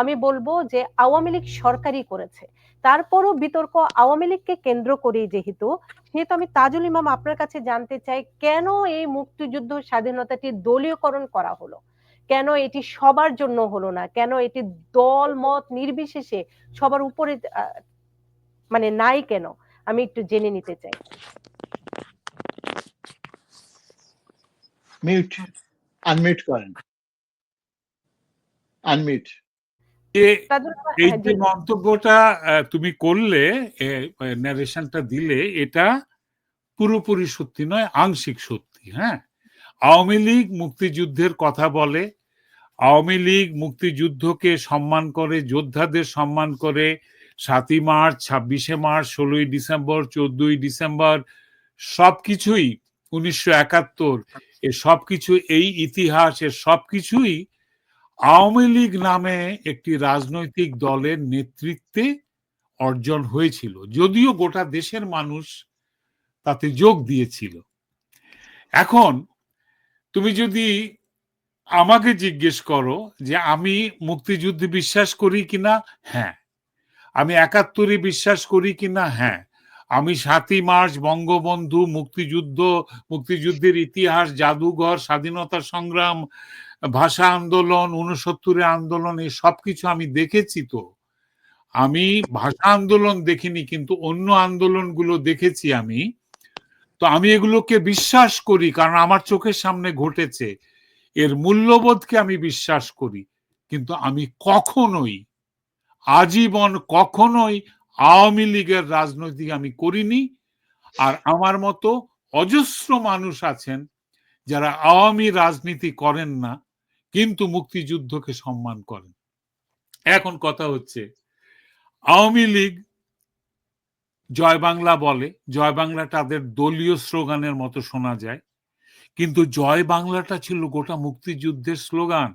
আমি বলব যে আওয়ামী লীগ সরকারই করেছে। তারপরও বিতর্ক আওয়ামী লীগকে কেন্দ্র করেই যেহেতু, সেহেতু আমি তাজুল ইমাম আপনার কাছে জানতে চাই, কেন এই মুক্তিযুদ্ধ স্বাধীনতাটি দলীয়করণ করা হলো? কেন এটি সবার জন্য হলো না? কেন এটি দল মত নির্বিশেষে সবার উপরে মানে নাই কেন? আমি একটু জেনে নিতে চাই। মিউট আনমিউট করেন। আনমিউট এই হ্যাঁ, যে মন্তব্যটা তুমি করলে ন্যারেশনটা দিলে এটা পুরোপুরি সত্যি নয় আংশিক সত্যি হ্যাঁ? আওয়ামী লীগ মুক্তিযুদ্ধের কথা বলে আওয়ামী লীগ মুক্তিযুদ্ধকে সম্মান করে যোদ্ধাদের সম্মান করে সাতই মার্চ ছাব্বিশে মার্চ ষোলোই ডিসেম্বর চোদ্দই ডিসেম্বর সবকিছুই উনিশশো একাত্তর এ সবকিছু এই ইতিহাস এর সবকিছুই আওয়ামী লীগ নামে একটি রাজনৈতিক দলের নেতৃত্বে অর্জন হয়েছিল, যদিও গোটা দেশের মানুষ তাতে যোগ দিয়েছিল। এখন তুমি যদি আমাকে জিজ্ঞেস করো যে আমি মুক্তিযুদ্ধে বিশ্বাস করি কিনা হ্যাঁ। আমি একাত্তরে বিশ্বাস করি কিনা হ্যাঁ। আমি সাতই মার্চ বঙ্গবন্ধু মুক্তিযুদ্ধ, মুক্তিযুদ্ধের ইতিহাস, জাদুঘর, স্বাধীনতা সংগ্রাম ভাষা আন্দোলন উনসত্তরের আন্দোলন, এই সবকিছু আমি দেখেছি তো। আমি ভাষা আন্দোলন দেখিনি, কিন্তু অন্য আন্দোলনগুলো দেখেছি আমি। তো আমি এগুলোকে বিশ্বাস করি, কারণ আমার চোখের সামনে ঘটেছে। এর মূল্যবোধকে আমি বিশ্বাস করি, কিন্তু আমি কখনোই, আজীবন কখনোই আওয়ামী লীগের রাজনৈতিক আমি করিনি। আর আমার মতো অজস্র মানুষ আছেন, যারা আওয়ামী রাজনীতি করেন না কিন্তু মুক্তিযুদ্ধকে সম্মান করেন। এখন কথা হচ্ছে, আওয়ামী লীগ জয় বাংলা বলে, জয় বাংলা তাদের দলীয় স্লোগানের মতো শোনা যায়, কিন্তু জয় বাংলাটা ছিল গোটা মুক্তিযুদ্ধের স্লোগান।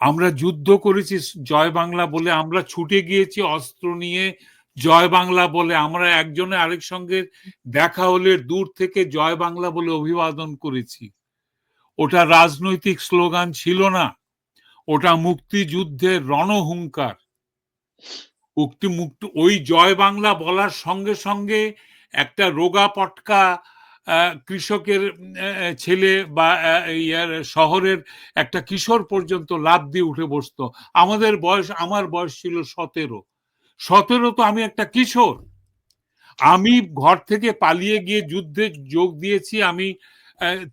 আমরা যুদ্ধ করেছি জয় বাংলা বলে, আমরা ছুটে গিয়েছি অস্ত্র নিয়ে জয় বাংলা বলে, আমরা একজনে আরেক সঙ্গে দেখা হলে দূর থেকে জয় বাংলা বলে অভিবাদন করেছি। ওটা রাজনৈতিক স্লোগান ছিল না। ওটা মুক্তিযুদ্ধের রণহুঙ্কার। উক্তি মুক্তি, ওই জয় বাংলা বলার সঙ্গে সঙ্গে একটা রোগা পটকা কৃষকের ছেলে বা ইয়ার শহরের একটা কিশোর পর্যন্ত লাভ দিয়ে উঠে বসতো। আমাদের বয়স, আমার বয়স ছিল সতেরো। সতেরো তো আমি একটা কিশোর। আমি ঘর থেকে পালিয়ে গিয়ে যুদ্ধে যোগ দিয়েছি, আমি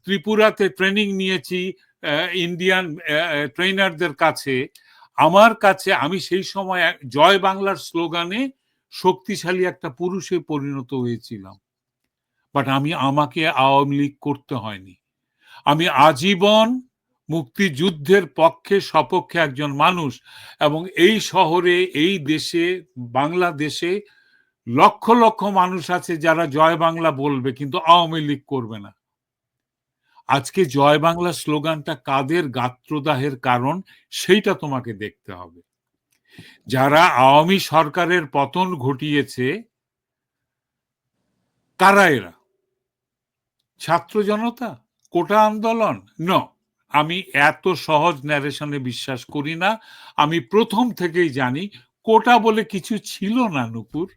ত্রিপুরাতে ট্রেনিং নিয়েছি ইন্ডিয়ান ট্রেনারদের কাছে। আমার কাছে, আমি সেই সময় জয় বাংলার স্লোগানে শক্তিশালী একটা পুরুষে পরিণত হয়েছিলাম। বাট আমি, আমাকে আওয়ামী লীগ করতে হয়নি। আমি আজীবন মুক্তিযুদ্ধের পক্ষে সপক্ষে একজন মানুষ এবং এই শহরে, এই দেশে, বাংলাদেশে লক্ষ লক্ষ মানুষ আছে যারা জয় বাংলা বলবে, কিন্তু আওয়ামী লীগ করবে না। আজকে জয় বাংলা স্লোগানটা কাদের গাত্রদাহের কারণ সেইটা তোমাকে দেখতে হবে। যারা আওয়ামী সরকারের পতন ঘটিয়েছে, কারা এরা? ছাত্র জনতা? কোটা আন্দোলন? ন আমি এত সহজ ন্যারেশনে বিশ্বাস করি না। আমি প্রথম থেকেই জানি, কোটা বলে কিছু ছিল না, নুপুর।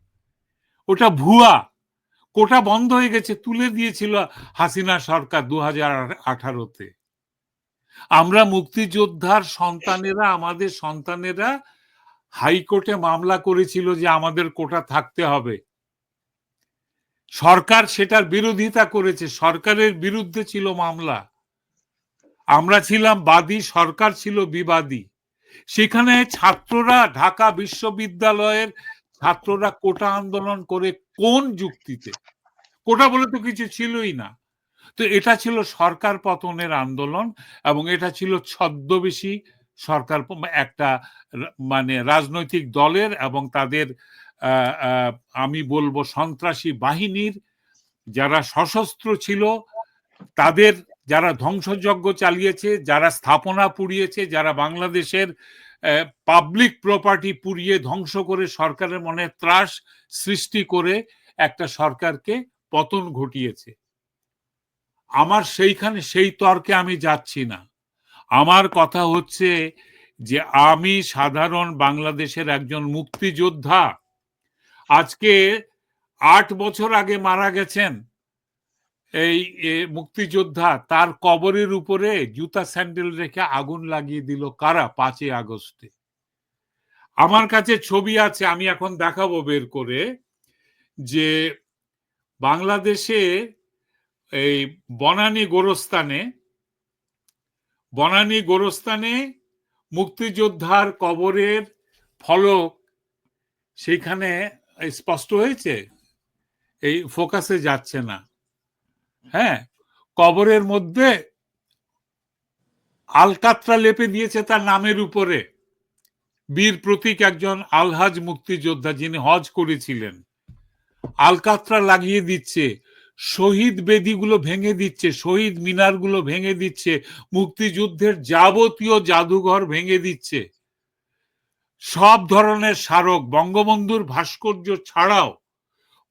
ওটা ভুয়া। কোটা বন্ধ হয়ে গেছে, তুলে দিয়েছিল হাসিনা সরকার দু হাজার আমরা মুক্তিযোদ্ধার সন্তানেরা, আমাদের সন্তানেরা হাইকোর্টে মামলা করেছিল যে আমাদের কোটা থাকতে হবে। সরকার সেটার বিরোধিতা করেছে, সরকারের বিরুদ্ধে ছিল মামলা। আমরা ছিলাম বাদী, সরকার ছিল বিবাদী। সেখানে ছাত্ররা, ঢাকা বিশ্ববিদ্যালয়ের ছাত্ররা কোটা আন্দোলন করে কোন যুক্তিতে? কোটা বলে তো কিছু ছিলই না। তো এটা ছিল সরকার পতনের আন্দোলন এবং এটা ছিল ছদ্মবেশী সরকার একটা মানে রাজনৈতিক দলের এবং তাদের আমি বলব সন্ত্রাসী বাহিনীর যারা সশস্ত্র ছিল, তাদের যারা ধ্বংসযজ্ঞ চালিয়েছে, যারা স্থাপনা পুড়িয়েছে, যারা বাংলাদেশের পাবলিক প্রপার্টি পুড়িয়ে ধ্বংস করে সরকারের মনে ত্রাস সৃষ্টি করে একটা সরকারকে পতন ঘটিয়েছে। আমার সেইখানে, সেই তর্কে আমি যাচ্ছি না। আমার কথা হচ্ছে যে আমি সাধারণ বাংলাদেশের একজন মুক্তিযোদ্ধা। আজকে আট বছর আগে মারা গেছেন এই মুক্তিযোদ্ধা। তার কবরের উপরে জুতা স্যান্ডেল রেখে আগুন লাগিয়ে দিল কারা পাঁচই আগস্টে? আমার কাছে ছবি আছে, আমি এখন দেখাবো বের করে, যে বাংলাদেশে এই বনানী গোরস্থানে বনানী গোরস্থানে মুক্তিযোদ্ধার কবরের ফলক সেখানে স্পষ্ট হয়েছে? এই ফোকাসে যাচ্ছে না। হ্যাঁ কবরের মধ্যে আলকাত্রা লেপে দিয়েছে তার নামের উপরে। বীর প্রতীক একজন আলহাজ মুক্তিযোদ্ধা যিনি হজ করেছিলেন। আলকাত্রা লাগিয়ে দিচ্ছে, শহীদ বেদিগুলো ভেঙে দিচ্ছে, শহীদ মিনারগুলো ভেঙে দিচ্ছে, মুক্তিযুদ্ধের যাবতীয় জাদুঘর ভেঙে দিচ্ছে। সব ধরনের স্মারক বঙ্গবন্ধুর ভাস্কর্য ছাড়াও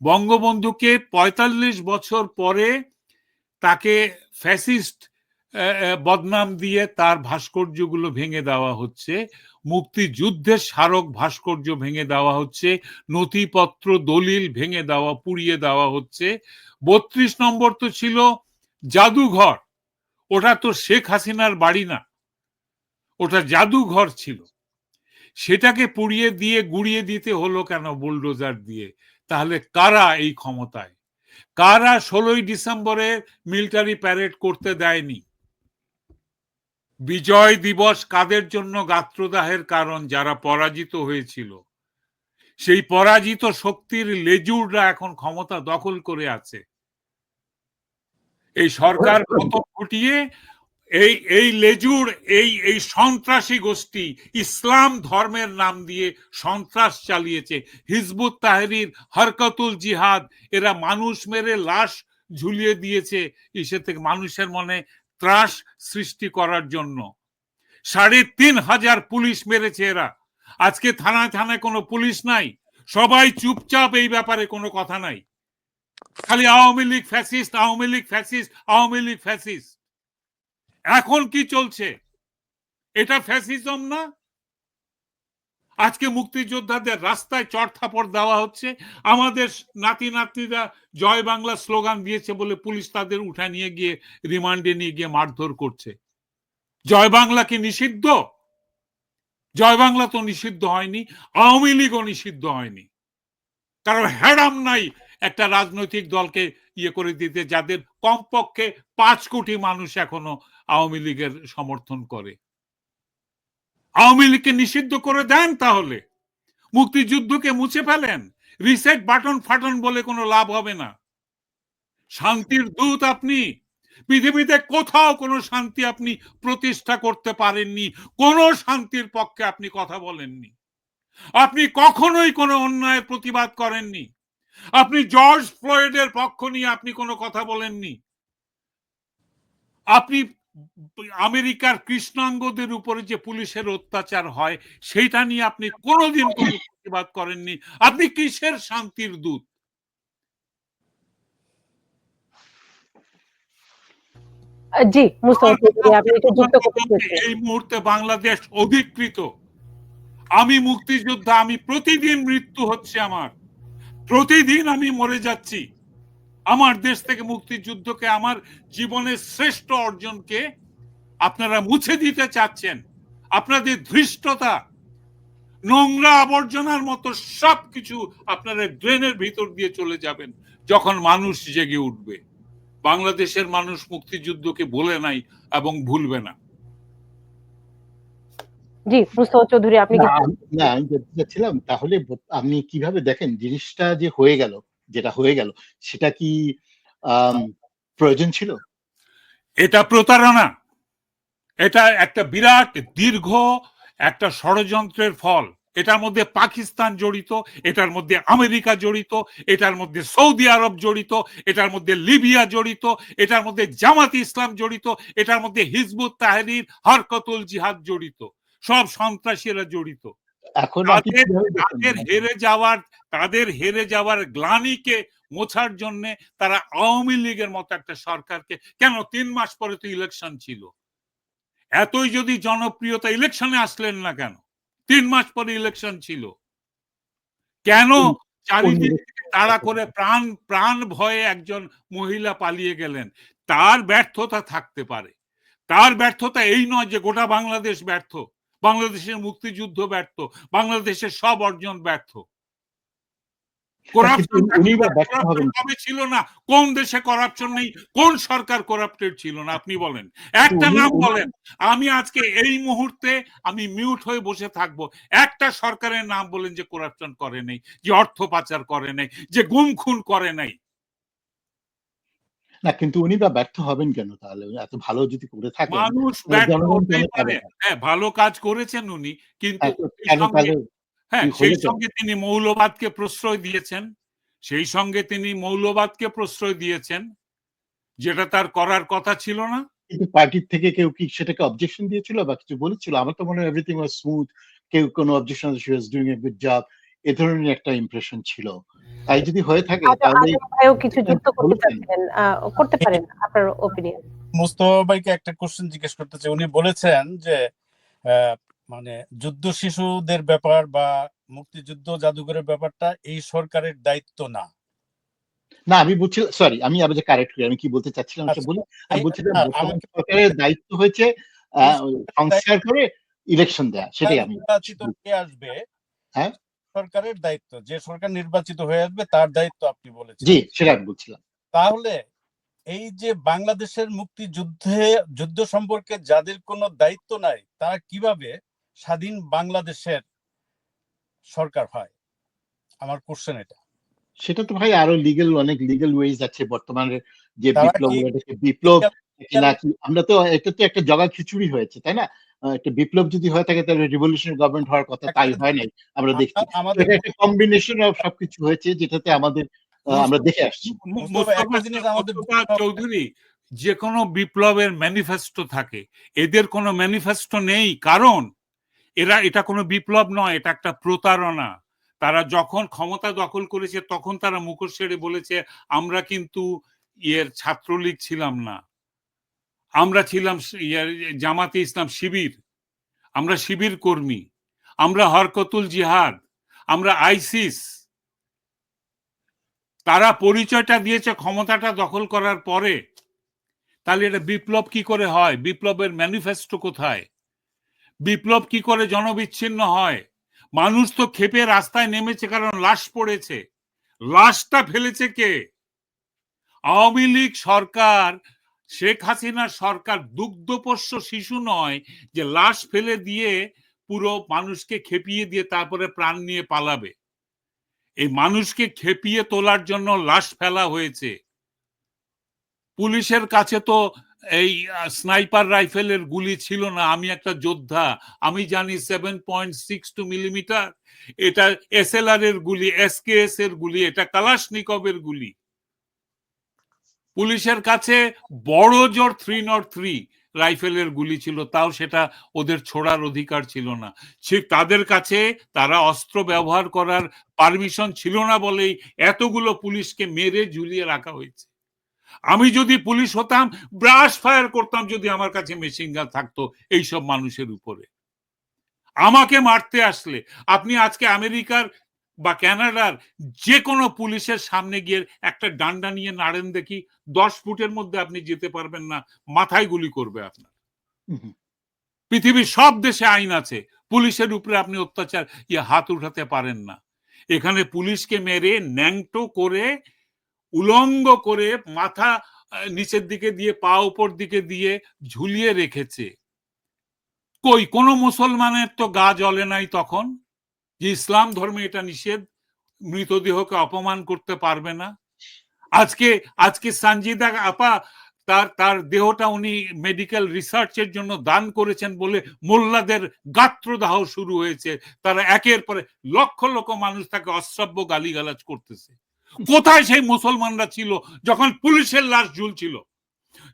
বঙ্গবন্ধুকে ৪৫ বছর পরে তাকে ফ্যাসিস্ট বদনাম দিয়ে তার ভাস্কর্যগুলো ভেঙে দেওয়া হচ্ছে। মুক্তিযুদ্ধের স্মারক ভাস্কর্য ভেঙে দেওয়া হচ্ছে, নথিপত্র, দলিল ভেঙে দেওয়া, পুড়িয়ে দেওয়া হচ্ছে। বত্রিশ নম্বর তো ছিল জাদুঘর। ওটা তো শেখ হাসিনার বাড়ি না। ওটা জাদুঘর ছিল। সেটাকে পুড়িয়ে দিয়ে, গুড়িয়ে দিতে হলো কেন বুলডোজার দিয়ে? তাহলে কারা এই ক্ষমতায়? কারা ষোলোই ডিসেম্বরে মিলিটারি প্যারেড করতে দেয়নি? বিজয় দিবস কাদের জন্য গাত্রদাহের কারণ যারা পরাজিত হয়েছিল? সেই পরাজিত শক্তির লেজুররা এখন ক্ষমতা দখল করে আছে। এই সরকার কত ফুটিয়ে, এই এই লেজুর, এই এই সন্ত্রাসী গোষ্ঠী ইসলাম ধর্মের নাম দিয়ে সন্ত্রাস চালিয়েছে। হিজবুত তাহরির হরকতুল জিহাদ, এরা মানুষ মেরে লাশ ঝুলিয়ে দিয়েছে। ইসে থেকে মানুষের মনে ত্রাস সৃষ্টি করার জন্য। সাড়ে তিন হাজার পুলিশ মেরেছে এরা। আজকে থানায় থানায় কোনো পুলিশ নাই। সবাই চুপচাপ এই ব্যাপারে কোনো কথা নাই। খালি Awami League fascist, Awami League fascist, Awami League fascist. এখন কি চলছে? এটা ফ্যাসিজম না? আজকে মুক্তিযোদ্ধাদের রাস্তায় চড়থাপড় দেওয়া হচ্ছে। আমাদের নাতি নাতনিরা জয় বাংলা স্লোগান দিয়েছে বলে পুলিশ তাদের উঠা নিয়ে গিয়ে রিমান্ডে নিয়ে গিয়ে মারধর করছে। জয় বাংলা কি নিষিদ্ধ? জয় বাংলা তো নিষিদ্ধ হয়নি, আওয়ামী লীগও নিষিদ্ধ হয়নি। কারণ হ্যাডাম নাই একটা রাজনৈতিক দলকে ইয়ে করে দিতে, যাদের কমপক্ষে পাঁচ কোটি মানুষ এখনও আওয়ামী লীগের সমর্থন করে। আওয়ামী লীগকে নিষিদ্ধ করে দেন তাহলে। মুক্তিযুদ্ধকে মুছে ফেলেন। রিসেট বাটন ফাটন বলে কোনো লাভ হবে না। শান্তির দূত আপনি। পৃথিবীতে কোথাও কোনো শান্তি আপনি প্রতিষ্ঠা করতে পারেননি। কোনো শান্তির পক্ষে আপনি কথা বলেননি। আপনি কখনোই কোনো অন্যায়ের প্রতিবাদ করেননি। আপনি জর্জ ফ্লয়েডের পক্ষ নিয়ে আপনি কোনো কথা বলেননি। আপনি আমেরিকার কৃষ্ণাঙ্গদের উপরে যে পুলিশের অত্যাচার হয় সেইটা নিয়ে আপনি কোনোদিন কোনো প্রতিবাদ করেননি। আপনি কিসের শান্তির দূত? জি। এই মুহূর্তে বাংলাদেশ অধিকৃত। আমি মুক্তিযোদ্ধা আমি প্রতিদিন মৃত্যু হচ্ছে আমার। প্রতিদিন আমি মরে যাচ্ছি। আমার দেশ থেকে মুক্তিযুদ্ধকে আমার জীবনের শ্রেষ্ঠ অর্জনকে আপনারা মুছে দিতে চাচ্ছেন। আপনাদের ধৃষ্টতা নোংরা আবর্জনার মতো সবকিছু আপনারা ড্রেনের ভিতর দিয়ে চলে যাবেন যখন মানুষ জেগে উঠবে। বাংলাদেশের মানুষ মুক্তিযুদ্ধকে ভুলে নাই এবং ভুলবে না। জি মুস্তফা চৌধুরী আপনি না, আমি- না বলতে চাচ্ছিলাম তাহলে আপনি কীভাবে দেখেন জিনিসটা যে হয়ে গেল যেটা হয়ে গেল, সেটা কি প্রয়োজন ছিল? এটা প্রতারণা। এটা একটা বিরাট, দীর্ঘ একটা ষড়যন্ত্রের ফল। এটার মধ্যে পাকিস্তান জড়িত, এটার মধ্যে আমেরিকা জড়িত, এটার মধ্যে সৌদি আরব জড়িত, এটার মধ্যে লিবিয়া জড়িত, এটার মধ্যে জামাত ইসলাম জড়িত, এটার মধ্যে হিজবুত তাহরির, হরকতুল জিহাদ জড়িত। সব সন্ত্রাসীরা জড়িত। এখন তাদের হেরে যাওয়ার তাদের হেরে যাওয়ার গ্লানিকে মোছার জন্য তারা আওয়ামী লীগের মতো একটা সরকারকে কেন তিন মাস পরে তো ইলেকশন ছিল? এতই যদি জনপ্রিয়তা ইলেকশনে আসলেন না কেন? তিন মাস পরে ইলেকশন ছিল। কেন চারিদিক তাড়া করে প্রাণ প্রাণ ভয়ে একজন মহিলা পালিয়ে গেলেন? তার ব্যর্থতা থাকতে পারে। তার ব্যর্থতা এই নয় যে গোটা বাংলাদেশ ব্যর্থ। বাংলাদেশের মুক্তিযুদ্ধ ব্যর্থ বাংলাদেশের সব অর্জন ব্যর্থ। কবে ছিল না কোন দেশে করাপশন নেই কোন সরকার করাপ্টেড ছিল না আপনি বলেন। একটা নাম বলেন আমি আজকে এই মুহূর্তে আমি মিউট হয়ে বসে থাকব। একটা সরকারের নাম বলেন যে করাপশন করে নাই যে অর্থ পাচার করে নাই যে গুম খুন করে নাই। না কিন্তু উনি বা ব্যর্থ হবেন কেন তাহলে? এত ভালো যদি করে থাকেন মানুষ? হ্যাঁ ভালো কাজ করেছেন উনি কিন্তু সেই সঙ্গে- হ্যাঁ সেই সঙ্গে তিনি মৌলবাদকে প্রশ্রয় দিয়েছেন সেই সঙ্গে তিনি মৌলবাদকে প্রশ্রয় দিয়েছেন যেটা তার করার কথা ছিল না। কিন্তু পার্টির থেকে কেউ কি সেটাকে অবজেকশন দিয়েছিল বা কিছু বলেছিল? আমার তো মনে হয় এভরিথিং ওয়াজ স্মুথ কেউ কোনো objection she was doing a good job এ ধরনের একটা ইমপ্রেশন ছিল। তাই যদি হয়ে থাকে তাহলে কিছু যুক্ত করতে। চাচ্ছেন করতে পারেন আপনার ওপিনিয়ন মুস্তফা ভাইকে একটা কোশ্চেন জিজ্ঞেস করতে চাই। উনি বলেছেন যে আহ, মানে যুদ্ধ শিশুদের ব্যাপার বা মুক্তিযুদ্ধ জাদুঘরের ব্যাপারটা এই সরকারের দায়িত্ব না। না আমি বলছি সরি আমি আবার যে কারেক্ট করি আমি কি বলতে চাচ্ছিলাম সেটা আচ্ছা। বলি। আমি বলছিলাম সরকারের দায়িত্ব হয়েছে আহ, সংস্কার করে ইলেকশন দেয়া সেটাই আমি নির্বাচিত হয়ে আসবে? হ্যাঁ? সরকারের দায়িত্ব যে সরকার নির্বাচিত হয়ে আসবে তার দায়িত্ব আপনি বলেছেন। জি সেটা বলছিলাম। তাহলে এই যে বাংলাদেশের মুক্তিযুদ্ধে যুদ্ধ সম্পর্কে যাদের কোনো দায়িত্ব নাই তারা কীভাবে স্বাধীন বাংলাদেশের সরকার হয়? আমার কোশ্চেন এটা। সেটা তো ভাই আরও লিগেল অনেক লিগেল ওয়েজ আছে। বর্তমানে যে বিপ্লব বিপ্লব কি না কি আমরা তো এটা তো একটা জগা খিচুড়ি হয়েছে তাই না? একটা বিপ্লব যদি হয়ে থাকে তাহলে রিভলিউশনারি গভর্নমেন্ট হওয়ার কথা তাই হয় নাই। আমরা দেখছি। আমাদের এটা একটা কম্বিনেশন অফ সবকিছু হয়েছে যেটাতে আমাদের আমরা দেখে আসছি। চৌধুরী যে কোনো বিপ্লবের ম্যানিফেস্টো থাকে। এদের কোনো ম্যানিফেস্টো নেই। কারণ এরা এটা কোনো বিপ্লব নয় এটা একটা প্রতারণা। তারা যখন ক্ষমতা দখল করেছে তখন তারা মুখোশ ছেড়ে বলেছে আমরা কিন্তু ইয়ের ছাত্রলীগ ছিলাম না। আমরা ছিলাম জামাতে ইসলাম শিবির। আমরা শিবির কর্মী। আমরা হরকতুল জিহাদ। আমরা আইসিস। তারা পরিচয়টা দিয়েছে ক্ষমতাটা দখল করার পরে। তাহলে এটা বিপ্লব কি করে হয়? বিপ্লবের ম্যানিফেস্টো কোথায়? বিপ্লব কি করে জনবিচ্ছিন্ন হয়? মানুষ তো ক্ষেপে রাস্তায় নেমেছে কারণ লাশ পড়েছে। লাশটা ফেলেছে কে? আওয়ামী লীগ সরকার শেখ হাসিনার সরকার দুগ্ধপোষ্য শিশু নয় যে লাশ ফেলে দিয়ে পুরো মানুষকে খেপিয়ে দিয়ে তারপরে প্রাণ নিয়ে পালাবে। এই মানুষকে খেপিয়ে তোলার জন্য লাশ ফেলা হয়েছে। পুলিশের কাছে তো এই স্নাইপার রাইফেলের গুলি ছিল না। আমি একটা যোদ্ধা। আমি জানি seven point six two millimetre. এটা এসএলআর এর গুলি এস কে এস এর গুলি, এটা কালাশনিকবের গুলি। পুলিশের কাছে বড় জোর থ্রি নট থ্রি রাইফেলের গুলি ছিল, তাও সেটা ওদের ছোড়ার অধিকার ছিল না। তাদের কাছে তারা অস্ত্র ব্যবহার করার পারমিশন ছিল না বলেই এতগুলো পুলিশকে মেরে ঝুলিয়ে রাখা হয়েছে। আমি যদি পুলিশ হতাম ব্রাশ ফায়ার করতাম যদি আমার কাছে মেশিন গান থাকতো এইসব মানুষের উপরে। আমাকে মারতে আসলে। আপনি আজকে আমেরিকার বা কানাডার যে কোনো পুলিশের সামনে গিয়ে একটা ডান্ডা নিয়ে নাড়েন দেখি দশ ফুটের মধ্যে আপনি যেতে পারবেন না মাথায় গুলি করবে আপনার। পৃথিবীর সব দেশে আইন আছে পুলিশের উপরে আপনি অত্যাচার ইয়ে হাত উঠাতে পারেন না। এখানে পুলিশকে মেরে ন্যাংটো করে উলঙ্গ করে মাথা নিচের দিকে দিয়ে পা উপর দিকে দিয়ে ঝুলিয়ে রেখেছে। কই কোন মুসলমানের তো গা জ্বলে নাই তখন? যে ইসলাম ধর্মে এটা নিষেধ, মৃতদেহকে অপমান করতে পারবে না। আজকে আজকে সঞ্জিদা আপা তার তার দেহটা উনি মেডিকেল রিসার্চের জন্য দান করেছেন বলে মোল্লাদের গাত্রদাহ শুরু হয়েছে। তারা একের পরে লক্ষ লক্ষ মানুষ তাকে অশ্রাব্য গালিগালাজ করতেছে। কোথায় সেই মুসলমানরা ছিল? যখন পুলিশের লাশ ঝুলছিল,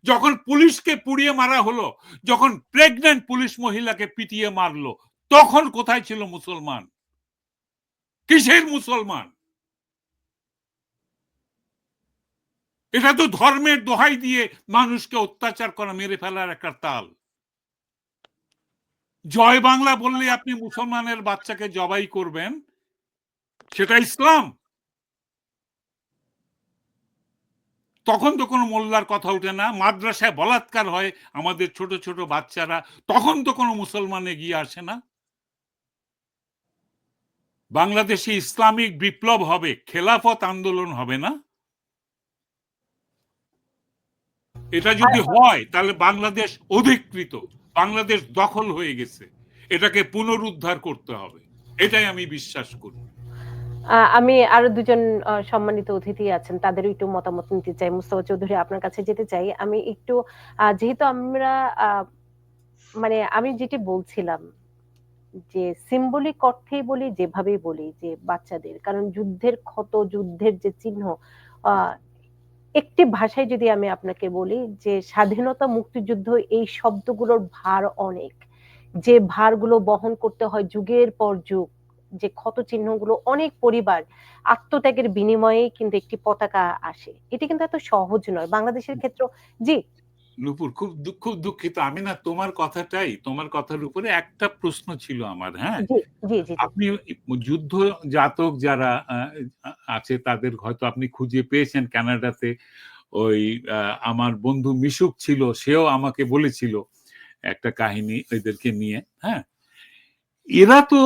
যখন পুলিশকে পুড়িয়ে মারা হলো, যখন প্রেগনেন্ট পুলিশ মহিলাকে পিটিয়ে মারলো, তখন কোথায় ছিল মুসলমান? কিসের মুসলমান? এটা তো ধর্মের দোহাই দিয়ে মানুষকে অত্যাচার করা, মেরে ফেলার একটা তাল। জয় বাংলা বললে আপনি মুসলমানের বাচ্চাকে জবাই করবেন, সেটা ইসলাম। তখন তো কোনো মোল্লার কথা ওঠে না, মাদ্রাসায় বলাৎকার হয় আমাদের ছোট ছোট বাচ্চারা, তখন তো কোনো মুসলমান এগিয়ে আসে না। বাংলাদেশে ইসলামিক বিপ্লব হবে খেলাফত আন্দোলন হবে না? এটা যদি হয় তাহলে বাংলাদেশ অধিকৃত বাংলাদেশ দখল হয়ে গেছে। এটাকে পুনরুদ্ধার করতে হবে। এটাই আমি বিশ্বাস করি। আমি আরও দুজন সম্মানিত অতিথি আছেন তাদের একটু মতামত নিতে চাই। মুস্তফা চৌধুরী আপনার কাছে যেতে চাই। আমি একটু যেহেতু আমরা মানে আমি যেটি বলছিলাম যে সিম্বলিক অর্থেই বলি, যেভাবেই বলি, যে বাচ্চাদের, কারণ যুদ্ধের ক্ষত, যুদ্ধের যে চিহ্ন একটি ভাষায় যদি আমি আপনাকে বলি যে স্বাধীনতা মুক্তিযুদ্ধ এই শব্দগুলোর ভার অনেক। যে ভারগুলো বহন করতে হয় যুগের পর যুগ, যে ক্ষত চিহ্নগুলো অনেক পরিবার আত্মত্যাগের বিনিময়ে কিন্তু একটি পতাকা আসে। এটি কিন্তু এত সহজ নয়। বাংলাদেশের ক্ষেত্র, জি। নুপুর খুব দুঃখ দুঃখিত। আমি না তোমার কথাটাই তোমার কথার উপরে একটা প্রশ্ন ছিল আমার হ্যাঁ। আপনি যুদ্ধ জাতক যারা আছে তাদের হয়তো আপনি খুঁজে পেয়েছেন কানাডাতে ওই আমার বন্ধু মিশুক ছিল সেও আমাকে বলেছিল একটা কাহিনী এদেরকে নিয়ে হ্যাঁ? এরা তো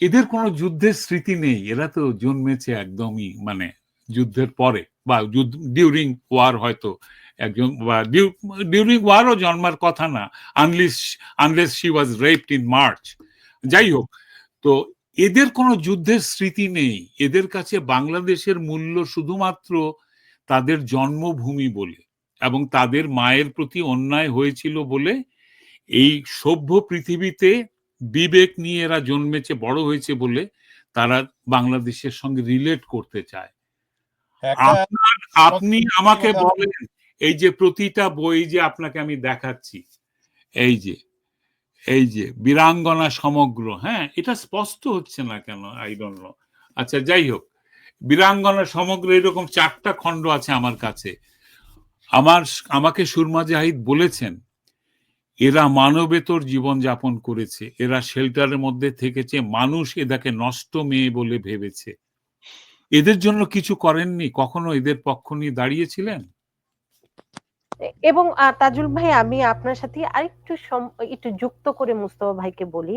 এদের কোনো যুদ্ধের স্মৃতি নেই। এরা তো জন্মেছে একদমই মানে যুদ্ধের পরে বা যুদ্ধ ডিউরিং ওয়ার হয়তো। একজন বা ডিউরিং ওয়ারও জন্মার কথা না unless unless she was raped in March যাই হোক তো এদের কোনো যুদ্ধের স্মৃতি নেই। এদের কাছে বাংলাদেশের মূল্য শুধুমাত্র তাদের জন্মভূমি বলে এবং তাদের মায়ের প্রতি অন্যায় হয়েছিল বলে এই সভ্য পৃথিবীতে বিবেক নিয়ে এরা জন্মেছে বড় হয়েছে বলে তারা বাংলাদেশের সঙ্গে রিলেট করতে চায়। আপনার আপনি আমাকে বলেন এই যে প্রতিটা বই যে আপনাকে আমি দেখাচ্ছি, এই যে এই যে বীরাঙ্গনা সমগ্র হ্যাঁ এটা স্পষ্ট হচ্ছে না কেন? আই ডোন্ট আচ্ছা যাই হোক, বীরাঙ্গনা সমগ্র এরকম চারটা খণ্ড আছে আমার কাছে। আমার আমাকে সুরমা জাহিদ বলেছেন, এরা মানবেতর জীবন যাপন করেছে, এরা শেল্টারের মধ্যে থেকেছে, মানুষ এদাকে নষ্ট মেয়ে বলে ভেবেছে। এদের জন্য কিছু করেননি? কখনো এদের পক্ষ নিয়ে দাঁড়িয়েছিলেন? এবং তাজুল ভাই, আমি আপনার সাথে আরেকটু একটু যুক্ত করে মুস্তফা ভাইকে বলি।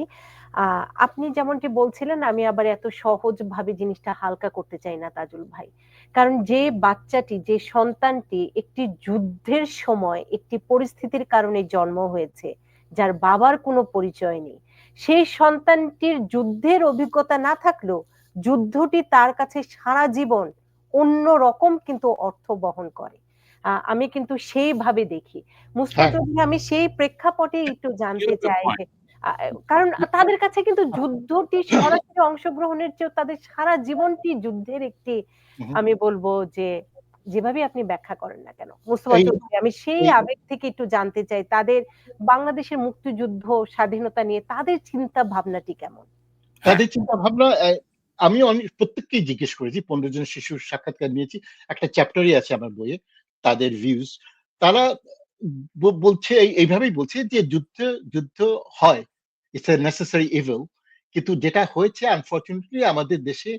আপনি যেমনটি বলছিলেন, আমি আবার এত সহজ ভাবে জিনিসটা হালকা করতে চাই না তাজুল ভাই। কারণ যে বাচ্চাটি, যে সন্তানটি একটি যুদ্ধের সময়, একটি পরিস্থিতির কারণে জন্ম হয়েছে, যার বাবার কোনো পরিচয় নেই, সেই সন্তানটির যুদ্ধের অভিজ্ঞতা না থাকলেও যুদ্ধটি তার কাছে সারা জীবন অন্য রকম কিন্তু অর্থ বহন করে। আমি কিন্তু সেইভাবে দেখি। মুস্তফা হ্যাঁ। আমি সেই প্রেক্ষাপটে একটু জানতে চাই কারণ তাদের কাছে কিন্তু যুদ্ধটি সরাসরি অংশগ্রহণের চেয়েও তাদের সারা জীবনটি যুদ্ধের একটি আমি বলব যে যেভাবে আপনি ব্যাখ্যা করেন না কেন? মুস্তফা চৌধুরী আমি সেই আবেগ থেকে একটু জানতে চাই তাদের বাংলাদেশের মুক্তিযুদ্ধ স্বাধীনতা নিয়ে তাদের চিন্তা ভাবনাটি কেমন? তাদের চিন্তা ভাবনা আমি অনেক প্রত্যেককেই জিজ্ঞেস করেছি পনেরো জন শিশুর সাক্ষাৎকার নিয়েছি একটা চ্যাপ্টারই আছে আমার বইয়ে। তাদের ভিউজ তারা বলছে এই- এইভাবেই বলছে যে যুদ্ধ যুদ্ধ হয়। ইটস এ নেসেসারি ইভেল কিন্তু যেটা হয়েছে আনফর্চুনেটলি আমাদের দেশে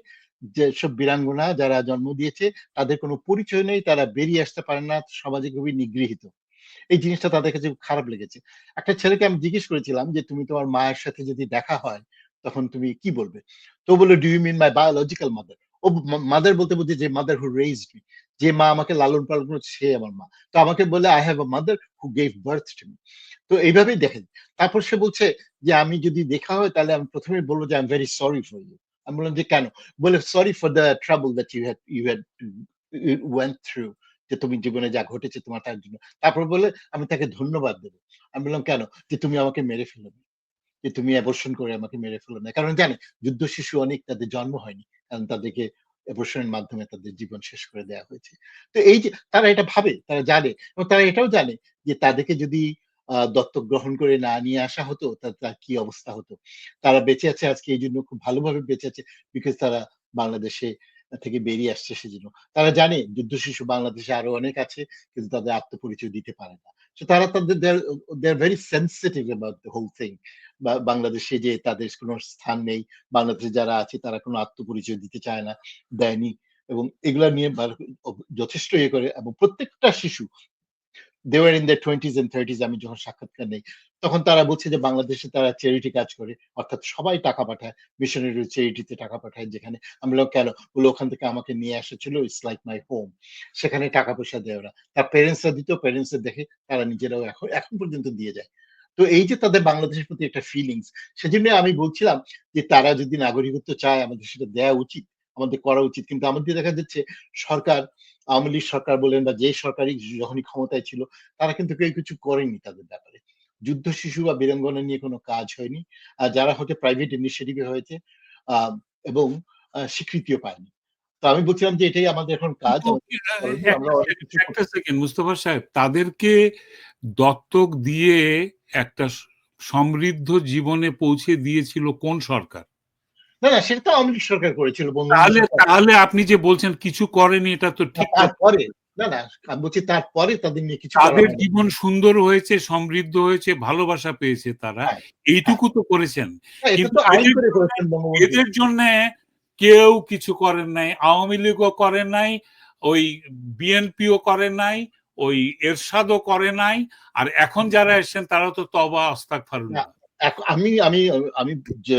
বীরাঙ্গনা যারা জন্ম দিয়েছে, তাদের কোনো পরিচয় নেই, তারা বেরিয়ে আসতে পারে না সমাজে খুবই নিগৃহীত। এই জিনিসটা তাদের কাছে খারাপ লেগেছে। একটা ছেলেকে আমি জিজ্ঞেস করেছিলাম যে, তুমি তোমার মায়ের সাথে যদি দেখা হয়, তখন তুমি কি বলবে? তো বলল do you mean my biological mother O mother বলতে বলতে যে মাদার হু রেইজড মি যে মা আমাকে লালন পালন করেছে, সে আমার মা। তো আমাকে বলে I have a mother who gave birth to me তো এইভাবেই দেখেন। তারপর সে বলছে যে, আমি যদি দেখা হয়, তাহলে আমি প্রথমে বলব যে I am very sorry for you আমি বললাম যে, কেন? বলে sorry for the trouble that you had you had went through যে তুমি জীবনে যা ঘটেছে তোমার তার জন্য। তারপর বলে আমি তাকে ধন্যবাদ দেবো। আমি বললাম, কেন? যে, তুমি আমাকে মেরে ফেলো না। যে, তুমি অ্যাবর্শন করে আমাকে মেরে ফেলো না। কারণ জানে যুদ্ধ শিশু অনেক তাদের জন্ম হয়নি। কারণ তাদেরকে অ্যাবর্শনের মাধ্যমে তাদের জীবন শেষ করে দেওয়া হয়েছে। তো এই যে তারা এটা ভাবে, তারা জানে এবং তারা এটাও জানে যে তাদেরকে যদি দত্তক গ্রহণ করে না নিয়ে আসা হতো তার কি অবস্থা হতো? তারা বেঁচে আছে আজকে এই জন্য খুব ভালোভাবে বেঁচে আছে বিকজ তারা বাংলাদেশে থেকে বেরিয়ে আসছে সেজন্য। তারা জানে যুদ্ধ শিশু বাংলাদেশে আরও অনেক আছে কিন্তু তাদের আত্মপরিচয় দিতে পারে না। So, তারা তাদের they are very sensitive about the whole thing বাংলাদেশে যে তাদের কোনো স্থান নেই, বাংলাদেশে যারা আছে, তারা কোনো আত্মপরিচয় দিতে চায় না, দেয়নি, এবং এগুলা নিয়ে যথেষ্ট ইয়ে করে, এবং প্রত্যেকটা শিশু দেওয়ার in the twenties and thirties আমি যখন সাক্ষাৎকার নেই তখন তারা বলছে যে, বাংলাদেশে তারা চ্যারিটি কাজ করে। অর্থাৎ সবাই টাকা পাঠায় মিশনারি চ্যারিটিতে টাকা পাঠায় যেখানে। আমি বললাম, কেন? বলে ওখান থেকে আমাকে নিয়ে এসেছিল ইটস লাইক মাই হোম সেখানে টাকা পয়সা দেয় ওরা। তার প্যারেন্টসরা দিত প্যারেন্টসরা দেখে তারা নিজেরাও এখন এখন পর্যন্ত দিয়ে যায়। তো এই যে তাদের বাংলাদেশের প্রতি একটা ফিলিংস সেজন্য আমি বলছিলাম যে, তারা যদি নাগরিকত্ব চায়, আমাদের সেটা দেওয়া উচিত, আমাদের করা উচিত। কিন্তু আমাদের দেখা যাচ্ছে, সরকার, আওয়ামী লীগ সরকার বলেন বা যে সরকারই যখনই ক্ষমতায় ছিল, তারা কিন্তু কেউ কিছু করেনি তাদের ব্যাপারে। যুদ্ধ শিশু বা বীরাঙ্গনা নিয়ে কোনো কাজ হয়নি। আর যারা হয়তো প্রাইভেট ইনিশিয়েটিভে হয়েছে এবং স্বীকৃতিও পায়নি। তো আমি বলছিলাম যে এটাই আমাদের এখন কাজ। মুস্তফা সাহেব তাদেরকে দত্তক দিয়ে একটা সমৃদ্ধ জীবনে পৌঁছে দিয়েছিল কোন সরকার? না না সেটা তো আওয়ামী লীগ সরকার করেছিল তাহলে তাহলে আপনি যে বলছেন কিছু করেনি এটা তো ঠিক কথা। না না আমি বলছি তারপরে তাদের নিয়ে কিছু তাদের জীবন সুন্দর হয়েছে সমৃদ্ধ হয়েছে ভালোবাসা পেয়েছে তারা হ্যাঁ। এইটুকু তো করেছেন হ্যাঁ, কিন্তু এদের জন্য- কেউ কিছু করেন নাই আওয়ামী লীগও করে নাই ওই বিএনপিও করে নাই ওই এরশাদও করে নাই আর এখন যারা এসেছেন তারা তো তবা আস্তাক। এখন আমি আমি আমি যে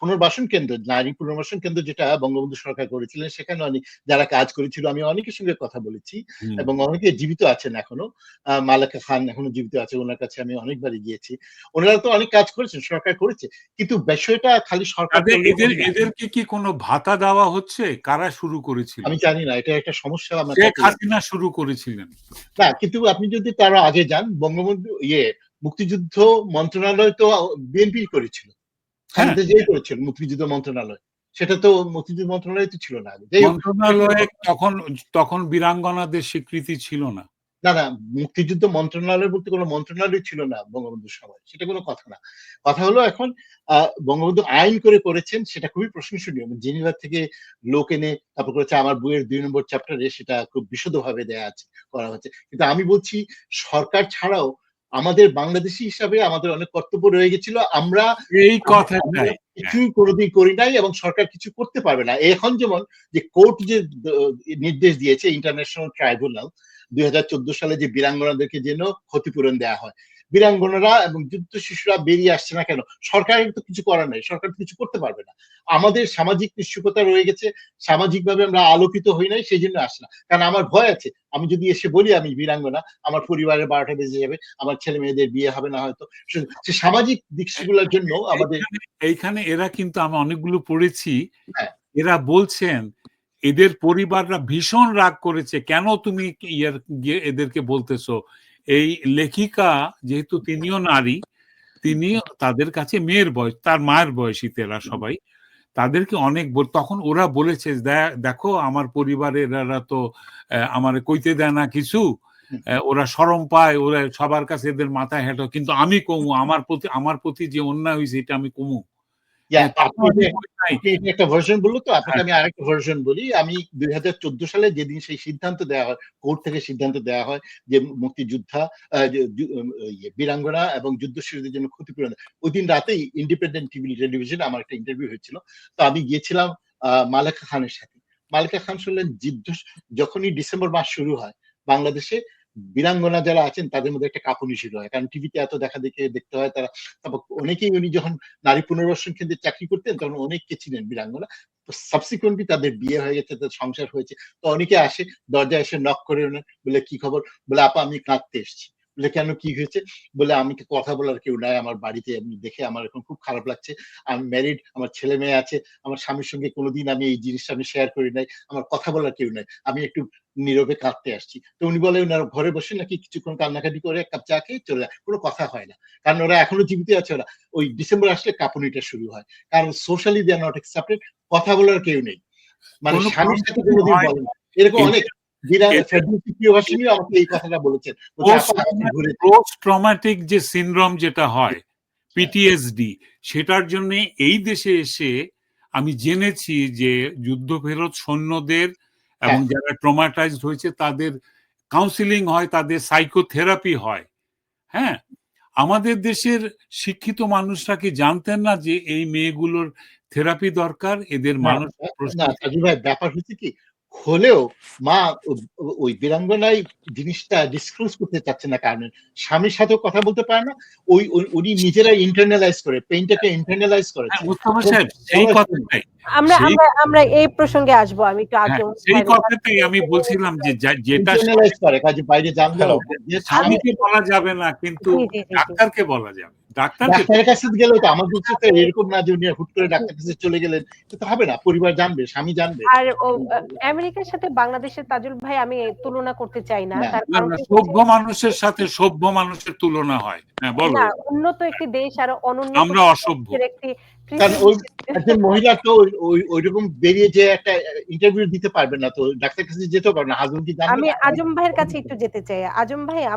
পুনর্বাসন কেন্দ্র নারী পুনর্বাসন কেন্দ্র যেটা বঙ্গবন্ধু সরকার করেছিলেন সেখানে অনেক যারা কাজ করেছিল আমি অনেকের সঙ্গে কথা বলেছি এবং অনেকে জীবিত আছেন এখনও। মালাকা খান এখনও জীবিত আছে ওনার কাছে আমি অনেকবারই গিয়েছি। ওনারা তো অনেক কাজ করেছেন সরকার করেছে কিন্তু বিষয়টা খালি সরকার এদের এদেরকে কি কোনো ভাতা দেওয়া হচ্ছে? কারা শুরু করেছিল? আমি জানি না এটা একটা সমস্যা আমার শেখ। হাসিনা শুরু করেছিলেন। না কিন্তু আপনি যদি তারা আগে যান বঙ্গবন্ধু ইয়ে মুক্তিযুদ্ধ মন্ত্রণালয় তো বিএনপি করেছিল। হ্যাঁ। যেই করেছিল মুক্তিযুদ্ধ মন্ত্রণালয়। সেটা তো মুক্তিযুদ্ধ মন্ত্রণালয় তো ছিল না। মন্ত্রণালয়ে তখন তখন বীরাঙ্গনাদের স্বীকৃতি ছিল না। না না মুক্তিযুদ্ধ মন্ত্রণালয় বলতে কোনো মন্ত্রণালয় ছিল না বঙ্গবন্ধুর সময়। সেটা কোনো কথা না। কথা হলো এখন আহ, বঙ্গবন্ধু আইন করে করেছেন সেটা খুবই প্রশংসনীয়। জেনিভা থেকে লোক এনে তারপর করেছে আমার বইয়ের দুই নম্বর চ্যাপ্টারে সেটা খুব বিশদভাবে দেয়া আছে করা হচ্ছে কিন্তু আমি বলছি সরকার ছাড়াও আমাদের বাংলাদেশি হিসাবে আমাদের অনেক কর্তব্য রয়ে গেছিল। আমরা এই কথা কিছুই কোনোদিন করি নাই এবং সরকার কিছু করতে পারবে না। এখন যেমন যে কোর্ট যে নির্দেশ দিয়েছে ইন্টারন্যাশনাল ট্রাইব্যুনাল দুই হাজার চোদ্দ সালে যে বীরাঙ্গনাদেরকে যেন ক্ষতিপূরণ দেওয়া হয়। বীরাঙ্গনারা এবং যুদ্ধ শিশুরা বেরিয়ে আসছে না কেন? সরকারের তো কিছু করার নাই সরকার কিছু করতে পারবে না। আমাদের সামাজিক নিশ্চুকতা রয়ে গেছে সামাজিকভাবে আমরা আলোকিত হই নাই সেই জন্য আসে না। কারণ আমার ভয় আছে আমি যদি এসে বলি আমি বীরাঙ্গনা আমার পরিবারের বারোটা বেজে যাবে আমার ছেলে মেয়েদের বিয়ে হবে না হয়তো। সে- সামাজিক দিকগুলোর জন্য আমাদের এইখানে- এইখানে এরা কিন্তু আমি অনেকগুলো পড়েছি। হ্যাঁ। এরা বলছেন এদের পরিবাররা ভীষণ রাগ করেছে, কেন তুমি গিয়ে এদেরকে বলতেছো? এই লেখিকা যেহেতু তিনিও নারী, তিনি তাদের কাছে মেয়ের বয়স, তার মায়ের বয়সী তেরা সবাই, তাদেরকে অনেক তখন ওরা বলেছে, "দে- দেখো আমার পরিবারের এরা তো আমার কইতে দেয় না কিছু ওরা সরম পায়, ওরা সবার কাছে এদের মাথায় হেঁটো, কিন্তু আমি কমু, আমার প্রতি আমার প্রতি যে অন্যায় হয়েছে এটা আমি কমু। একটা ভার্সন বলল তো আপনাকে হ্যাঁ। আমি আরেকটা ভার্সন বলি। আমি দুই সালে যেদিন সেই সিদ্ধান্ত দেওয়া হয় কোর্ট থেকে সিদ্ধান্ত দেওয়া হয় যে মুক্তিযোদ্ধা ইয়ে, বীরাঙ্গনা এবং যুদ্ধ শিশুদের জন্য ক্ষতিপূরণ ওই দিন রাতেই ইন্ডিপেন্ডেন্ট টিভি টেলিভিশনে আমার একটা ইন্টারভিউ হয়েছিল। তো আমি গিয়েছিলাম আহ, মালেকা খানের সাথে। মালেকা খান শুনলেন যুদ্ধ যখনই ডিসেম্বর মাস শুরু হয় বাংলাদেশে বীরাঙ্গনা যারা আছেন, তাদের মধ্যে একটা কাঁপুনি শুরু হয়। কারণ টিভিতে এত দেখা দেখে দেখতে হয় তারা। তারপর অনেকেই উনি যখন নারী পুনর্বাসন কেন্দ্রে চাকরি করতেন, তখন অনেককে ছিলেন বীরাঙ্গনা। সাবসিকুয়েন্টলি তাদের বিয়ে হয়ে গেছে, তাদের সংসার হয়েছে। তো অনেকে আসে, দরজায় এসে নক করে বলে, কি খবর? বলে, আপা, আমি কাঁদতে এসেছি। বলে কেন কি হয়েছে? বলে আমি কথা বলার কেউ নাই আমার বাড়িতে আমি দেখে আমার এখন খুব খারাপ লাগছে। আমি ম্যারিড আমার ছেলে মেয়ে আছে আমার স্বামীর সঙ্গে কোনোদিন আমি এই জিনিসটা আমি শেয়ার করি নাই আমার কথা বলার কেউ নাই। আমি একটু নীরবে কাঁদতে আসছি। তো উনি বলে ওনার ঘরে বসে নাকি কিছুক্ষণ কান্নাকাটি করে এক কাপ চা খেয়ে চলে যায় কোনো কথা হয় না। কারণ ওরা এখনও জীবিত আছে ওরা। ওই ডিসেম্বর আসলে কাঁপুনিটা শুরু হয়। কারণ socially they are not accepted কথা বলার কেউ নেই। মানে স্বামীর সাথে কোনোদিন বলে না। এরকম অনেক আমাকে এই কথাটা বলেছেন। পোস্ট ট্রমাটিক যে সিনড্রোম যেটা হয় পিটিএসডি সেটার জন্য এই দেশে এসে আমি জেনেছি যে যুদ্ধ ফেরত সৈন্যদের এবং যারা ট্রমাটাইজড হয়েছে তাদের কাউন্সিলিং হয় তাদের সাইকোথেরাপি হয়। হ্যাঁ? আমাদের দেশের শিক্ষিত মানুষরা কি জানতেন না যে এই মেয়েগুলোর থেরাপি দরকার? এদের মানুষ ব্যাপার হচ্ছে কি হলেও মা ওই বীরাঙ্গনাই জিনিসটা ডিসক্লোজ করতে চাচ্ছে না কারণ স্বামীর সাথেও কথা বলতে পারে না ওই উনি নিজেরাই ইন্টারনালাইজ করে পেইনটাকে ইন্টারনালাইজ করে। হ্যাঁ, আমরা আমরা আমরা এই প্রসঙ্গে আসব আমি একটু আগে হ্যাঁ, সেই কথাটাই আমি বলছিলাম যে যেটা ইন্টারনালাইজ করে কাজে বাইরে জানলেও যে স্বামীকে বলা যাবে না কিন্তু। ডাক্তারকে বলা যাবে ডাক্তারের কাছে গেলেও তো আমার তো এরকম না যে উনি হুট করে ডাক্তার কাছে চলে গেলেন। তো হবে না পরিবার জানবে স্বামী জানবে। আর আমেরিকার সাথে বাংলাদেশের তাজুল ভাই আমি তুলনা করতে চাই না। তার কারণ সভ্য মানুষের সাথে সভ্য মানুষের তুলনা হয়। হ্যাঁ বলো। না উন্নত একটি দেশ আর অনুন্নত আমরা অসভ্য। একটি কারণ ওই একজন মহিলা তো ওই- ওই ওইরকম বেরিয়ে যে একটা ইন্টারভিউ দিতে পারবে না তো ডাক্তার কাছে যেতেও পারবে না। হাজবেন্ড কি জানবে আমি? আজম ভাইয়ের কাছে একটু যেতে চাই। আজম ভাই